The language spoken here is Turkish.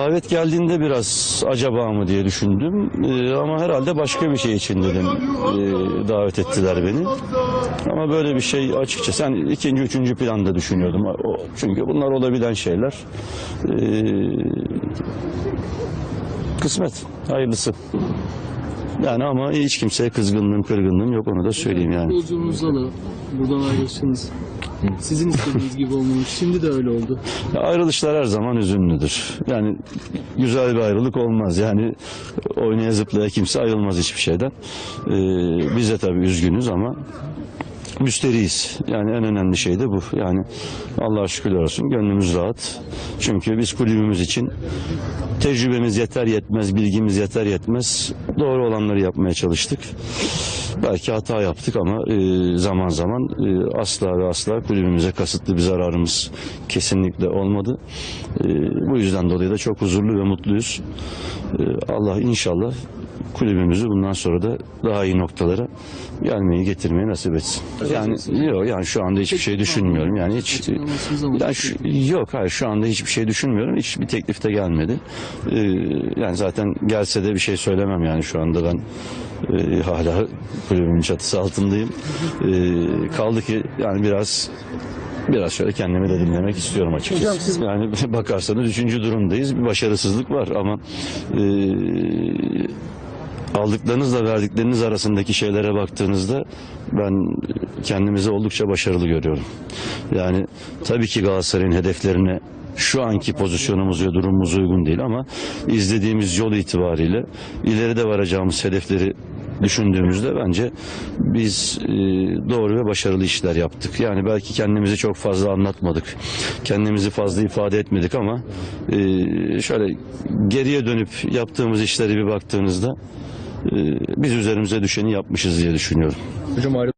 Davet geldiğinde biraz acaba mı diye düşündüm Ee, ama herhalde başka bir şey için dedim Ee, davet ettiler beni. Ama böyle bir şey açıkçası yani ikinci, üçüncü planda düşünüyordum. O, çünkü bunlar olabilen şeyler. Ee, kısmet, hayırlısı. Yani ama hiç kimseye kızgınlığım, kırgınlığım yok onu da söyleyeyim yani. Yolculuğunuzda da buradan ayrılışınız sizin istediğiniz gibi olmamış. Şimdi de öyle oldu. Ya Ayrılışlar her zaman üzünlüdür. Yani güzel bir ayrılık olmaz. Yani oynaya zıplaya kimse ayrılmaz hiçbir şeyden. Ee, biz de tabii üzgünüz ama müsteriyiz. Yani en önemli şey de bu. Yani Allah'a şükürler olsun gönlümüz rahat. Çünkü biz kulübümüz için tecrübemiz yeter yetmez, bilgimiz yeter yetmez. Doğru olanları yapmaya çalıştık. Belki hata yaptık ama e, zaman zaman e, asla ve asla kulübümüze kasıtlı bir zararımız kesinlikle olmadı. E, bu yüzden dolayı da çok huzurlu ve mutluyuz. Allah inşallah kulübümüzü bundan sonra da daha iyi noktalara gelmeyi getirmeyi nasip etsin. Yani yok yani şu anda hiçbir şey düşünmüyorum. Yani hiç yani şu, yok hayır şu anda hiçbir şey düşünmüyorum. Hiçbir teklif de gelmedi. Ee, yani zaten gelse de bir şey söylemem yani şu anda ben e, hala kulübümün çatısı altındayım. Ee, kaldı ki yani biraz biraz şöyle kendimi de dinlemek istiyorum açıkçası. Yani bakarsanız üçüncü durumdayız. Bir başarısızlık var ama e, aldıklarınızla verdikleriniz arasındaki şeylere baktığınızda ben kendimizi oldukça başarılı görüyorum. Yani tabii ki Galatasaray'ın hedeflerine şu anki pozisyonumuz ve durumumuz uygun değil ama izlediğimiz yol itibariyle ileride varacağımız hedefleri düşündüğümüzde bence biz e, doğru ve başarılı işler yaptık. Yani belki kendimizi çok fazla anlatmadık. Kendimizi fazla ifade etmedik ama e, şöyle geriye dönüp yaptığımız işleri bir baktığınızda biz üzerimize düşeni yapmışız diye düşünüyorum. Hocam ayrı